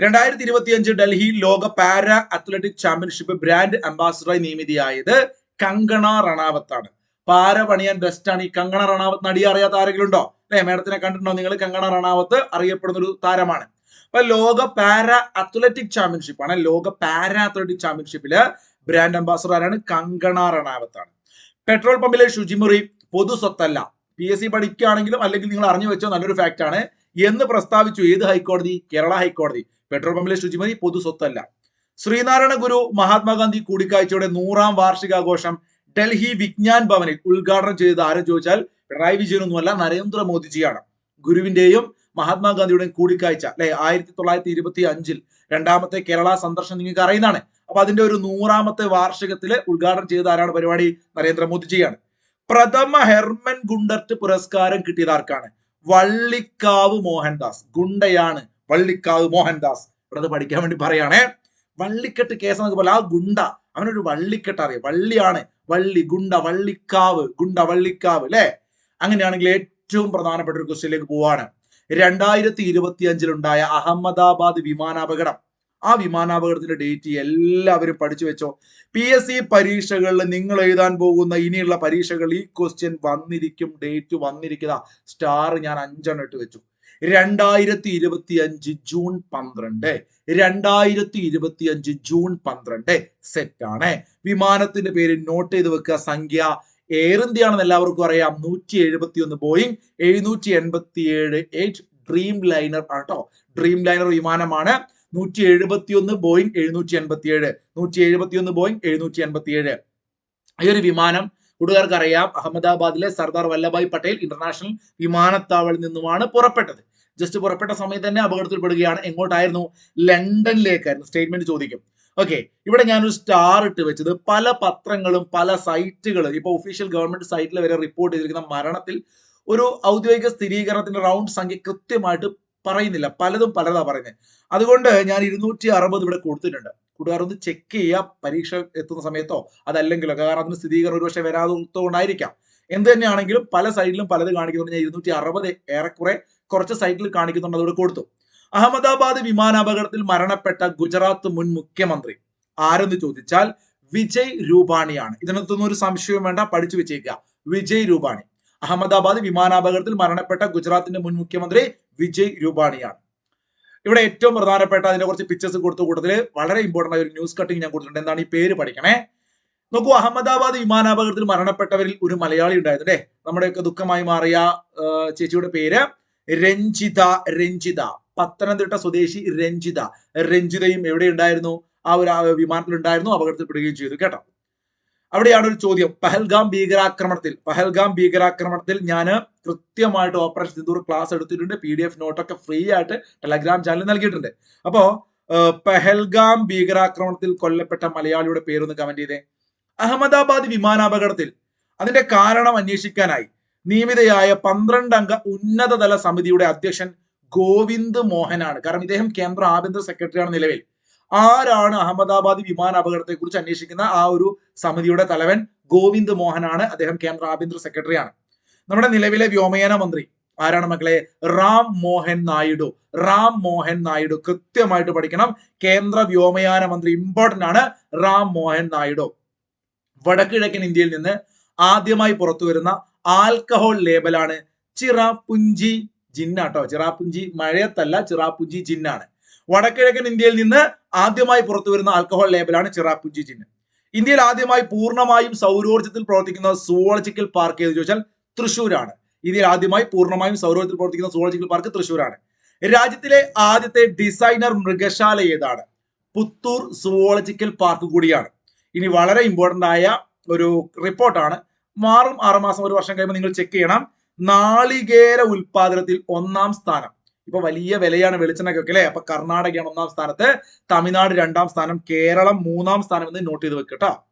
S1: രണ്ടായിരത്തി ഇരുപത്തി അഞ്ച് ഡൽഹി ലോക പാര അത്ലറ്റിക് ചാമ്പ്യൻഷിപ്പ് ബ്രാൻഡ് അംബാസിഡറായി നിയമിതയായത് കങ്കണ റണാവത്താണ് പാര പണിയാൻ ബെസ്റ്റ് ആണ് ഈ കങ്കണ റണാവത്ത് നടിയെ അറിയാത്ത ആരെങ്കിലും ഉണ്ടോ അല്ലെ മേഡത്തിനെ കണ്ടിട്ടുണ്ടോ? നിങ്ങൾ കങ്കണ റണാവത്ത് അറിയപ്പെടുന്ന ഒരു താരമാണ്. അപ്പൊ ലോക പാര അത്ലറ്റിക് ചാമ്പ്യൻഷിപ്പ് ആണ്. ലോക പാര അത്ലറ്റിക് ചാമ്പ്യൻഷിപ്പിൽ ബ്രാൻഡ് അംബാസഡർ ആരാണ്? കങ്കണ റണാവത്താണ് പെട്രോൾ പമ്പിലെ ശുചിമുറി പൊതു സ്വത്തല്ല. പി എസ് സി പഠിക്കുകയാണെങ്കിലും അല്ലെങ്കിൽ നിങ്ങൾ അറിഞ്ഞു വെച്ചോ നല്ലൊരു ഫാക്റ്റ് ആണ്. എന്ന് പ്രസ്താവിച്ചു ഏത് ഹൈക്കോടതി? കേരള ഹൈക്കോടതി. പെട്രോൾ പമ്പിലെ ശുചിമുറി പൊതു സ്വത്തല്ല. ശ്രീനാരായണ ഗുരു മഹാത്മാഗാന്ധി കൂടിക്കാഴ്ചയുടെ നൂറാം വാർഷികാഘോഷം ഡൽഹി വിജ്ഞാൻ ഭവനിൽ ഉദ്ഘാടനം ചെയ്തത് ആരും ചോദിച്ചാൽ പിണറായി വിജയനൊന്നുമല്ല നരേന്ദ്രമോദിജിയാണ് ഗുരുവിന്റെയും മഹാത്മാഗാന്ധിയുടെയും കൂടിക്കാഴ്ച അല്ലെ? ആയിരത്തി തൊള്ളായിരത്തി ഇരുപത്തി അഞ്ചിൽ രണ്ടാമത്തെ കേരള സന്ദർശനം നിങ്ങൾക്ക് അറിയുന്നതാണ്. അപ്പൊ അതിന്റെ ഒരു നൂറാമത്തെ വാർഷികത്തിൽ ഉദ്ഘാടനം ചെയ്ത ആരാണ് പരിപാടി? നരേന്ദ്രമോദിജിയാണ് പ്രഥമ ഹെർമൻ ഗുണ്ടർട്ട് പുരസ്കാരം കിട്ടിയത് ആർക്കാണ്? വള്ളിക്കാവ് മോഹൻദാസ്. ഗുണ്ടയാണ് വള്ളിക്കാവ് മോഹൻദാസ്. ഇവിടെ പഠിക്കാൻ വേണ്ടി പറയാണേ. വള്ളിക്കെട്ട് കേസ് എന്നൊക്കെ പോലെ ആ ഗുണ്ട അവനൊരു വള്ളിക്കെട്ട് അറിയാം. വള്ളിയാണ്. വള്ളി ഗുണ്ട വള്ളിക്കാവ് ഗുണ്ട വള്ളിക്കാവ് അല്ലെ അങ്ങനെയാണെങ്കിൽ ഏറ്റവും പ്രധാനപ്പെട്ട ഒരു ക്വസ്റ്റ്യനിലേക്ക് പോവാണ്. രണ്ടായിരത്തി ഇരുപത്തി അഞ്ചിലുണ്ടായ അഹമ്മദാബാദ് വിമാനാപകടം. ആ വിമാനാപകടത്തിന്റെ ഡേറ്റ് എല്ലാവരും പഠിച്ചു വെച്ചോ. പി എസ് സി പരീക്ഷകളിൽ നിങ്ങൾ എഴുതാൻ പോകുന്ന ഇനിയുള്ള പരീക്ഷകൾ ഈ ക്വസ്റ്റ്യൻ വന്നിരിക്കും ഡേറ്റ് വന്നിരിക്കുക സ്റ്റാർ ഞാൻ അഞ്ചെണ്ണം ഇട്ട് വെച്ചു. രണ്ടായിരത്തി ഇരുപത്തി അഞ്ച് ജൂൺ പന്ത്രണ്ട്. രണ്ടായിരത്തി ഇരുപത്തി അഞ്ച് ജൂൺ പന്ത്രണ്ട് സെറ്റ് ആണ് വിമാനത്തിന്റെ പേര് നോട്ട് ചെയ്ത് വെക്കുക. സംഖ്യ എയർ ഇന്ത്യ ആണെന്ന് എല്ലാവർക്കും അറിയാം. നൂറ്റി എഴുപത്തി ഒന്ന് ബോയിങ് എഴുന്നൂറ്റി എൺപത്തി ഏഴ് എയ്റ്റ് ഡ്രീം ലൈനർ ആണ് കേട്ടോ ഡ്രീം ലൈനർ വിമാനമാണ്. നൂറ്റി എഴുപത്തി ഒന്ന് ബോയിങ് എഴുന്നൂറ്റി എൺപത്തി ഏഴ് നൂറ്റി എഴുപത്തി ഒന്ന് ബോയിങ് എഴുന്നൂറ്റി എൺപത്തി ഏഴ് ഈ ഒരു വിമാനം കൂടുകാർക്ക് അറിയാം അഹമ്മദാബാദിലെ സർദാർ വല്ലഭായ് പട്ടേൽ ഇന്റർനാഷണൽ വിമാനത്താവളിൽ നിന്നുമാണ് പുറപ്പെട്ടത്. ജസ്റ്റ് പുറപ്പെട്ട സമയത്ത് തന്നെ അപകടത്തിൽപ്പെടുകയാണ്. എങ്ങോട്ടായിരുന്നു? ലണ്ടനിലേക്കായിരുന്നു. സ്റ്റേറ്റ്മെന്റ് ചോദിക്കും. ഓക്കെ ഇവിടെ ഞാനൊരു സ്റ്റാർ ഇട്ട് വെച്ചത് പല പത്രങ്ങളും പല സൈറ്റുകളും ഇപ്പൊ ഒഫീഷ്യൽ ഗവൺമെന്റ് സൈറ്റിൽ വരെ റിപ്പോർട്ട് ചെയ്തിരിക്കുന്ന മരണത്തിൽ ഒരു ഔദ്യോഗിക സ്ഥിരീകരണത്തിന്റെ റൗണ്ട് സംഖ്യ കൃത്യമായിട്ട് പറയുന്നില്ല. പലതും പലതാ പറയുന്നത് അതുകൊണ്ട് ഞാൻ ഇരുന്നൂറ്റി അറുപത് ഇവിടെ കൊടുത്തിട്ടുണ്ട്. കൂട്ടുകാർ ഒന്ന് ചെക്ക് ചെയ്യുക. പരീക്ഷ എത്തുന്ന സമയത്തോ അതല്ലെങ്കിലോ കാരണം അതിന് സ്ഥിരീകരണം ഒരുപക്ഷെ വരാത്തതുകൊണ്ടായിരിക്കാം. എന്ത് തന്നെയാണെങ്കിലും പല സൈഡിലും പലത് കാണിക്കുന്നുണ്ട്. ഞാൻ ഇരുന്നൂറ്റി അറുപത് ഏറെക്കുറെ കുറച്ച് സൈറ്റിൽ കാണിക്കുന്നുണ്ട്. അതോടെ കൊടുത്തു. അഹമ്മദാബാദ് വിമാനാപകടത്തിൽ മരണപ്പെട്ട ഗുജറാത്ത് മുൻ മുഖ്യമന്ത്രി. ആരെന്ന് ചോദിച്ചാൽ വിജയ് രൂപാണിയാണ്. ഇതിനകത്തൊന്നും ഒരു സംശയവും വേണ്ട. പഠിച്ചു വെച്ചേക്കുക. വിജയ് രൂപാണി. അഹമ്മദാബാദ് വിമാനാപകടത്തിൽ മരണപ്പെട്ട ഗുജറാത്തിന്റെ മുൻ മുഖ്യമന്ത്രി വിജയ് രൂപാണിയാണ്. ഇവിടെ ഏറ്റവും പ്രധാനപ്പെട്ട അതിനെ കുറച്ച് പിക്ചേഴ്സ് കൊടുത്ത. കൂട്ടത്തിൽ വളരെ ഇമ്പോർട്ടന്റ് ആയ ഒരു ന്യൂസ് കട്ടിംഗ് ഞാൻ കൊടുത്തിട്ടുണ്ട്. എന്താണ് ഈ പേര് പഠിക്കണേ? നോക്കൂ അഹമ്മദാബാദ് വിമാനാപകടത്തിൽ മരണപ്പെട്ടവരിൽ ഒരു മലയാളി ഉണ്ടായിരുന്നു അല്ലേ? നമ്മുടെയൊക്കെ ദുഃഖമായി മാറിയ ചേച്ചിയുടെ പേര് രഞ്ജിത രഞ്ജിത. പത്തനംതിട്ട സ്വദേശി രഞ്ജിത. രഞ്ജിതയും എവിടെ ഉണ്ടായിരുന്നു ആ ഒരു വിമാനത്തിൽ ഉണ്ടായിരുന്നു അപകടത്തിൽപ്പെടുകയും ചെയ്തു. കേട്ടോ? അവിടെയാണ് ഒരു ചോദ്യം. പഹൽഗാം ഭീകരാക്രമണത്തിൽ പഹൽഗാം ഭീകരാക്രമണത്തിൽ ഞാൻ കൃത്യമായിട്ട് ഓപ്പറേഷൻ സിന്ദൂർ ക്ലാസ് എടുത്തിട്ടുണ്ട്. പി ഡി എഫ് നോട്ടൊക്കെ ഫ്രീ ആയിട്ട് ടെലഗ്രാം ചാനൽ നൽകിയിട്ടുണ്ട്. അപ്പോ പഹൽഗാം ഭീകരാക്രമണത്തിൽ കൊല്ലപ്പെട്ട മലയാളിയുടെ പേരൊന്ന് കമന്റ് ചെയ്തേ. അഹമ്മദാബാദ് വിമാനാപകടത്തിൽ അതിന്റെ കാരണം അന്വേഷിക്കാനായി. നിയമിതയായ പന്ത്രണ്ട് അംഗ ഉന്നതതല സമിതിയുടെ അധ്യക്ഷൻ ഗോവിന്ദ് മോഹനാണ്. കാരണം ഇദ്ദേഹം കേന്ദ്ര ആഭ്യന്തര സെക്രട്ടറിയാണ് നിലവിൽ. ആരാണ് അഹമ്മദാബാദ് വിമാന അപകടത്തെ കുറിച്ച് അന്വേഷിക്കുന്ന ആ ഒരു സമിതിയുടെ തലവൻ ഗോവിന്ദ് മോഹനാണ്. അദ്ദേഹം കേന്ദ്ര ആഭ്യന്തര സെക്രട്ടറിയാണ്. നമ്മുടെ നിലവിലെ വ്യോമയാന മന്ത്രി ആരാണ് മക്കളെ? റാം മോഹൻ നായിഡു. റാം മോഹൻ നായിഡു കൃത്യമായിട്ട് പഠിക്കണം. കേന്ദ്ര വ്യോമയാന മന്ത്രി ഇമ്പോർട്ടന്റ് ആണ്. റാം മോഹൻ നായിഡു. വടക്കിഴക്കൻ ഇന്ത്യയിൽ നിന്ന് ആദ്യമായി പുറത്തു വരുന്ന ആൽക്കഹോൾ ലേബലാണ്. ചിറാപുഞ്ചി ജിന്നാട്ടോ. ചിറാപുഞ്ചി മഴയത്തല്ല ചിറാപുഞ്ചി ജിന്നാണ്. വടക്കിഴക്കൻ ഇന്ത്യയിൽ നിന്ന് ആദ്യമായി പുറത്തു വരുന്ന ആൽക്കഹോൾ ലേബലാണ് ചിറാപുഞ്ചി ജിന്ന്. ഇന്ത്യയിൽ ആദ്യമായി പൂർണമായും സൗരോർജത്തിൽ പ്രവർത്തിക്കുന്ന സുവോളജിക്കൽ പാർക്ക് എന്ന് ചോദിച്ചാൽ തൃശ്ശൂരാണ്. ഇന്ത്യയിൽ ആദ്യമായി പൂർണമായും സൗരോർജത്തിൽ പ്രവർത്തിക്കുന്ന സുവോളജിക്കൽ പാർക്ക് തൃശ്ശൂരാണ്. രാജ്യത്തിലെ ആദ്യത്തെ ഡിസൈനർ മൃഗശാല ഏതാണ്? പുത്തൂർ സുവോളജിക്കൽ പാർക്ക് കൂടിയാണ്. ഇനി വളരെ ഇമ്പോർട്ടന്റ് ആയ ഒരു റിപ്പോർട്ടാണ്. മാറും ആറുമാസം ഒരു വർഷം കഴിയുമ്പോൾ നിങ്ങൾ ചെക്ക് ചെയ്യണം. നാളികേര ഉൽപാദനത്തിൽ ഒന്നാം സ്ഥാനം. ഇപ്പൊ വലിയ വിലയാണ് വെളിച്ചെണ്ണയ്ക്കൊക്കെ അല്ലെ? അപ്പൊ കർണാടകയാണ് ഒന്നാം സ്ഥാനത്ത്. തമിഴ്നാട് രണ്ടാം സ്ഥാനം. കേരളം മൂന്നാം സ്ഥാനം എന്ന് നോട്ട് ചെയ്ത് വെക്കട്ടോ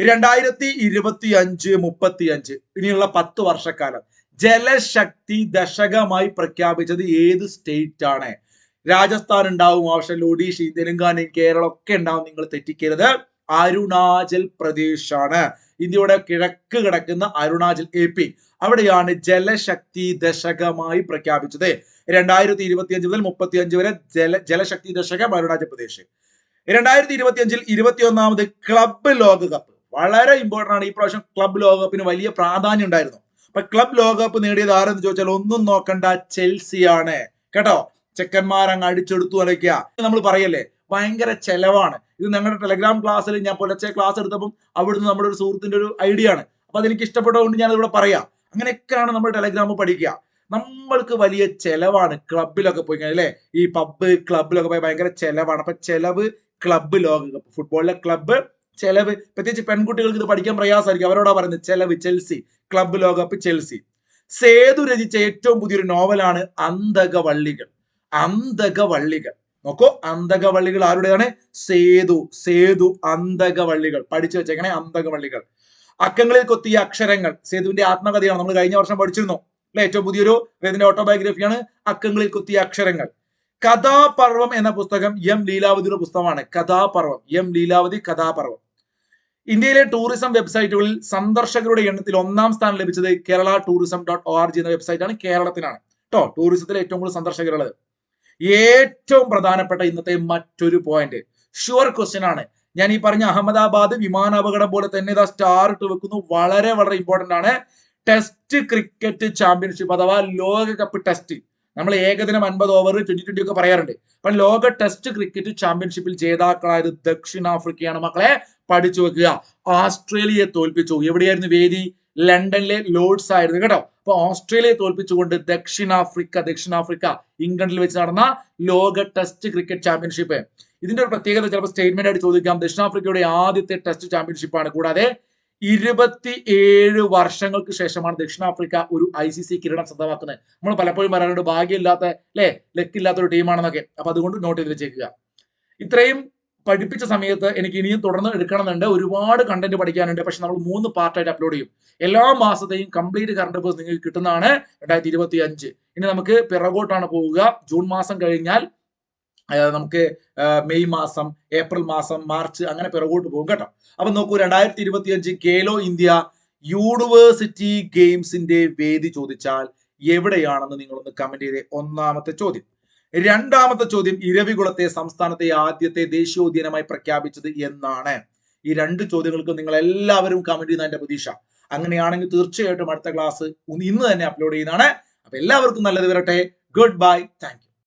S1: രണ്ടായിരത്തി ഇരുപത്തി അഞ്ച് മുപ്പത്തി അഞ്ച് ഇനിയുള്ള പത്ത് വർഷക്കാലം. ജലശക്തി ദശകമായി പ്രഖ്യാപിച്ചത് ഏത് സ്റ്റേറ്റ് ആണ്? രാജസ്ഥാൻ ഉണ്ടാവും ആവശ്യം ഒഡീഷ തെലുങ്കാനയും കേരളം ഒക്കെ ഉണ്ടാവും. നിങ്ങൾ തെറ്റിക്കരുത്. അരുണാചൽ പ്രദേശ് ആണ് ഇന്ത്യയുടെ കിഴക്ക് കിടക്കുന്ന അരുണാചൽ എ പി അവിടെയാണ് ജലശക്തി ദശകമായി പ്രഖ്യാപിച്ചത്. രണ്ടായിരത്തി ഇരുപത്തി അഞ്ച് മുതൽ മുപ്പത്തി അഞ്ച് വരെ ജല ജലശക്തി ദശകം അരുണാചൽ പ്രദേശ്. രണ്ടായിരത്തി ഇരുപത്തി അഞ്ചിൽ ഇരുപത്തി ഒന്നാമത് ക്ലബ് ലോകകപ്പ്. വളരെ ഇമ്പോർട്ടന്റ് ആണ്. ഈ പ്രാവശ്യം ക്ലബ് ലോകകപ്പിന് വലിയ പ്രാധാന്യം ഉണ്ടായിരുന്നു. അപ്പൊ ക്ലബ് ലോകകപ്പ് നേടിയത് ആരെന്ന് ചോദിച്ചാൽ ഒന്നും നോക്കണ്ട ചെൽസിയാണ്. കേട്ടോ? ചെക്കന്മാരങ്ങ് അടിച്ചെടുത്തു അടയ്ക്കുക നമ്മൾ പറയല്ലേ ഭയങ്കര ചെലവാണ്. ഇത് ഞങ്ങളുടെ ടെലഗ്രാം ക്ലാസ്സിൽ ഞാൻ പുലർച്ചെ ക്ലാസ് എടുത്തപ്പം അവിടുന്ന് നമ്മുടെ ഒരു സുഹൃത്തിന്റെ ഒരു ഐഡിയ ആണ്. അപ്പൊ അതെനിക്ക് ഇഷ്ടപ്പെട്ടതുകൊണ്ട് ഞാൻ ഇവിടെ പറയാം. അങ്ങനെയൊക്കെയാണ് നമ്മൾ ടെലഗ്രാം പഠിക്കുക. നമ്മൾക്ക് വലിയ ചെലവാണ് ക്ലബിലൊക്കെ പോയി കഴിഞ്ഞാൽ അല്ലെ? ഈ പബ്ബ് ക്ലബിലൊക്കെ പോയി ഭയങ്കര ചെലവാണ്. അപ്പൊ ചെലവ് ക്ലബ്ബ് ലോകകപ്പ് ഫുട്ബോളിലെ ക്ലബ്ബ് ചെലവ്. പ്രത്യേകിച്ച് പെൺകുട്ടികൾക്ക് ഇത് പഠിക്കാൻ പ്രയാസമായിരിക്കും. അവരോടാ പറയുന്നത്? ചെലവ് ചെൽസി. ക്ലബ്ബ് ലോകകപ്പ് ചെൽസി. സേതു രചിച്ച ഏറ്റവും പുതിയൊരു നോവലാണ് അന്തകവള്ളികൾ. അന്തകവള്ളികൾ. നോക്കൂ അന്തകവള്ളികൾ ആരുടേതാണ്? സേതു സേതു അന്തകവള്ളികൾ. പഠിച്ചു വെച്ചേക്കണേ അന്തകവള്ളികൾ. അക്കങ്ങളിൽ കൊത്തിയ അക്ഷരങ്ങൾ. സേതുവിന്റെ ആത്മകഥയാണ് നമ്മൾ കഴിഞ്ഞ വർഷം പഠിച്ചിരുന്നു. അല്ലെ? ഏറ്റവും പുതിയൊരു ഇതിന്റെ ഓട്ടോബയോഗ്രഫിയാണ് അക്കങ്ങളിൽ കൊത്തിയ അക്ഷരങ്ങൾ. കഥാപർവം എന്ന പുസ്തകം എം ലീലാവതിയുടെ പുസ്തകമാണ്. കഥാപർവം. എം ലീലാവതി കഥാപർവം. ഇന്ത്യയിലെ ടൂറിസം വെബ്സൈറ്റുകളിൽ സന്ദർശകരുടെ എണ്ണത്തിൽ ഒന്നാം സ്ഥാനം ലഭിച്ചത് Kerala tourism dot O R G എന്ന വെബ്സൈറ്റ് ആണ് കേരളത്തിനാണ്. കേട്ടോ ടൂറിസത്തിൽ ഏറ്റവും കൂടുതൽ സന്ദർശകരുള്ളത്. ഏറ്റവും പ്രധാനപ്പെട്ട ഇന്നത്തെ മറ്റൊരു പോയിന്റ് ഷുവർ ക്വസ്റ്റ്യൻ ആണ്. ഞാൻ ഈ പറഞ്ഞ അഹമ്മദാബാദ് വിമാനാപകടം പോലെ തന്നെ ഇതാ സ്റ്റാർ ഇട്ട് വെക്കുന്നു. വളരെ വളരെ ഇമ്പോർട്ടന്റ് ആണ്. ടെസ്റ്റ് ക്രിക്കറ്റ് ചാമ്പ്യൻഷിപ്പ് അഥവാ ലോകകപ്പ് ടെസ്റ്റ് നമ്മൾ ഏകദിനം അൻപത് ഓവർ ട്വന്റി ട്വന്റി ഒക്കെ പറയാറുണ്ട്. അപ്പൊ ലോക ടെസ്റ്റ് ക്രിക്കറ്റ് ചാമ്പ്യൻഷിപ്പിൽ ജേതാക്കളായത് ദക്ഷിണാഫ്രിക്കയാണ്. മക്കളെ പഠിച്ചു വെക്കുക. ഓസ്ട്രേലിയയെ തോൽപ്പിച്ചു. എവിടെയായിരുന്നു വേദി? ലണ്ടനിലെ ലോഡ്സ് ആയിരുന്നു. കേട്ടോ? അപ്പൊ ഓസ്ട്രേലിയയെ തോൽപ്പിച്ചുകൊണ്ട് ദക്ഷിണാഫ്രിക്ക ദക്ഷിണാഫ്രിക്ക ഇംഗ്ലണ്ടിൽ വെച്ച് നടന്ന ലോക ടെസ്റ്റ് ക്രിക്കറ്റ് ചാമ്പ്യൻഷിപ്പ്. ഇതിന്റെ ഒരു പ്രത്യേകത ചിലപ്പോൾ സ്റ്റേറ്റ്മെന്റ് ആയിട്ട് ചോദിക്കാം. ദക്ഷിണാഫ്രിക്കയുടെ ആദ്യത്തെ ടെസ്റ്റ് ചാമ്പ്യൻഷിപ്പ് ആണ്. കൂടാതെ ഇരുപത്തി ഏഴ് വർഷങ്ങൾക്ക് ശേഷമാണ് ദക്ഷിണാഫ്രിക്ക ഒരു ഐ സി സി കിരീടം സ്വന്തമാക്കുന്നത് നമ്മൾ പലപ്പോഴും പറയാറുണ്ട് ഭാഗ്യമില്ലാത്ത അല്ലെ? ലക്കില്ലാത്ത ഒരു ടീമാണെന്നൊക്കെ അപ്പൊ അതുകൊണ്ട് നോട്ട് ചെയ്ത് വെച്ചേക്കുക. ഇത്രയും പഠിപ്പിച്ച സമയത്ത് എനിക്ക് ഇനിയും തുടർന്ന് എടുക്കണമെന്നുണ്ട്. ഒരുപാട് കണ്ടന്റ് പഠിക്കാനുണ്ട്. പക്ഷെ നമ്മൾ മൂന്ന് പാർട്ടായിട്ട് അപ്ലോഡ് ചെയ്യും. എല്ലാ മാസത്തെയും കംപ്ലീറ്റ് കറണ്ട് അഫേഴ്സ് നിങ്ങൾക്ക് കിട്ടുന്നതാണ് രണ്ടായിരത്തി ഇരുപത്തി അഞ്ച് ഇനി നമുക്ക് പിറകോട്ടാണ് പോവുക. ജൂൺ മാസം കഴിഞ്ഞാൽ നമുക്ക് മെയ് മാസം ഏപ്രിൽ മാസം മാർച്ച് അങ്ങനെ പിറകോട്ട് പോകും കേട്ടോ. അപ്പൊ നോക്കൂ രണ്ടായിരത്തി ഇരുപത്തി അഞ്ച് കേലോ ഇന്ത്യ യൂണിവേഴ്സിറ്റി ഗെയിംസിന്റെ വേദി ചോദിച്ചാൽ എവിടെയാണെന്ന് നിങ്ങളൊന്ന് കമന്റ് ചെയ്തേ. ഒന്നാമത്തെ ചോദ്യം. രണ്ടാമത്തെ ചോദ്യം ഇരവികുളത്തെ സംസ്ഥാനത്തെ ആദ്യത്തെ ദേശീയോദ്യാനമായി പ്രഖ്യാപിച്ചത് എന്നാണ്. ഈ രണ്ട് ചോദ്യങ്ങൾക്ക് നിങ്ങൾ എല്ലാവരും കമന്റ് ചെയ്യുന്ന എന്റെ പ്രതീക്ഷ. അങ്ങനെയാണെങ്കിൽ തീർച്ചയായിട്ടും അടുത്ത ക്ലാസ് ഇന്ന് തന്നെ അപ്ലോഡ് ചെയ്യുന്നതാണ്. അപ്പൊ എല്ലാവർക്കും നല്ലത് വരട്ടെ. Good bye thank